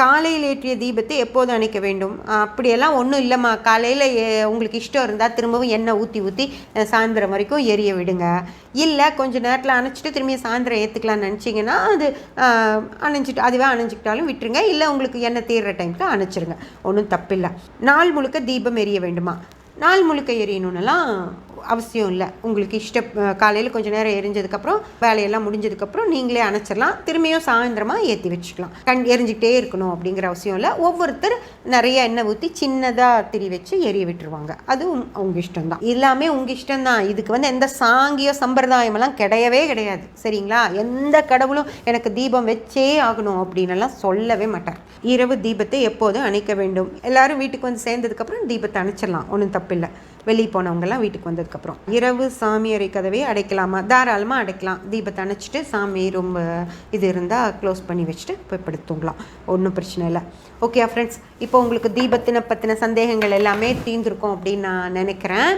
காலையில் ஏற்றிய தீபத்தை எப்போது அணைக்க வேண்டும்? அப்படியெல்லாம் ஒன்றும் இல்லைம்மா. காலையில் உங்களுக்கு இஷ்டம் இருந்தால் திரும்பவும் எண்ணெய் ஊற்றி ஊற்றி சாயந்தரம் வரைக்கும் எரிய விடுங்க. இல்லை கொஞ்சம் நேரத்தில் அணைச்சிட்டு திரும்பி சாயந்தரம் ஏற்றுக்கலாம்னு நினச்சிங்கன்னா அது அணைஞ்சிட்டு அதுவே அணைஞ்சிக்கிட்டாலும் விட்டுருங்க. இல்லை உங்களுக்கு எண்ணெய் தீர்ற டைமுக்கு அணைச்சிருங்க. ஒன்றும் தப்பில்லை. நாள் முழுக்க தீபம் எரிய வேண்டுமா? நாள் முழுக்க எரியணும்னுலாம் அவசியம் இல்லை உங்களுக்கு இஷ்ட காலையில் கொஞ்சம் நேரம் எரிஞ்சதுக்கப்புறம் வேலையெல்லாம் முடிஞ்சதுக்கப்புறம் நீங்களே அணைச்சிடலாம். திரும்பியும் சாயந்தரமாக ஏற்றி வச்சுக்கலாம். கண் எரிஞ்சிக்கிட்டே இருக்கணும் அப்படிங்கிற அவசியம் இல்லை. ஒவ்வொருத்தர் நிறைய எண்ணெய் ஊற்றி சின்னதாக திரி வச்சு எரிய விட்டுருவாங்க. அதுவும் உங்கள் இஷ்டம் தான் எல்லாமே உங்கள் இஷ்டம் தான் இதுக்கு வந்து எந்த சாங்கியோ சம்பிரதாயமெல்லாம் கிடையவே கிடையாது. சரிங்களா? எந்த கடவுளும் எனக்கு தீபம் வச்சே ஆகணும் அப்படின்னுலாம் சொல்லவே மாட்டார். இரவு தீபத்தை எப்போதும் அணைக்க வேண்டும். எல்லாரும் வீட்டுக்கு வந்து சேர்ந்ததுக்கப்புறம் தீபத்தை அணைச்சிடலாம். ஒன்றும் தப்பில்லை. வெளியே போனவங்கெல்லாம் வீட்டுக்கு வந்ததுக்கப்புறம். இரவு சாமி அறை கதவை அடைக்கலாமா? தாராளமாக அடைக்கலாம். தீபத்தை அணைச்சிட்டு சாமி ரொம்ப இது இருந்தால் க்ளோஸ் பண்ணி வச்சுட்டு போய் படுத்துங்களாம் ஒன்றும் பிரச்சனை இல்லை. ஓகே ஃப்ரெண்ட்ஸ் இப்போ உங்களுக்கு தீபத்தினை பற்றின சந்தேகங்கள் எல்லாமே தீர்ந்துருக்கும் அப்படின்னு நான் நினைக்கிறேன்.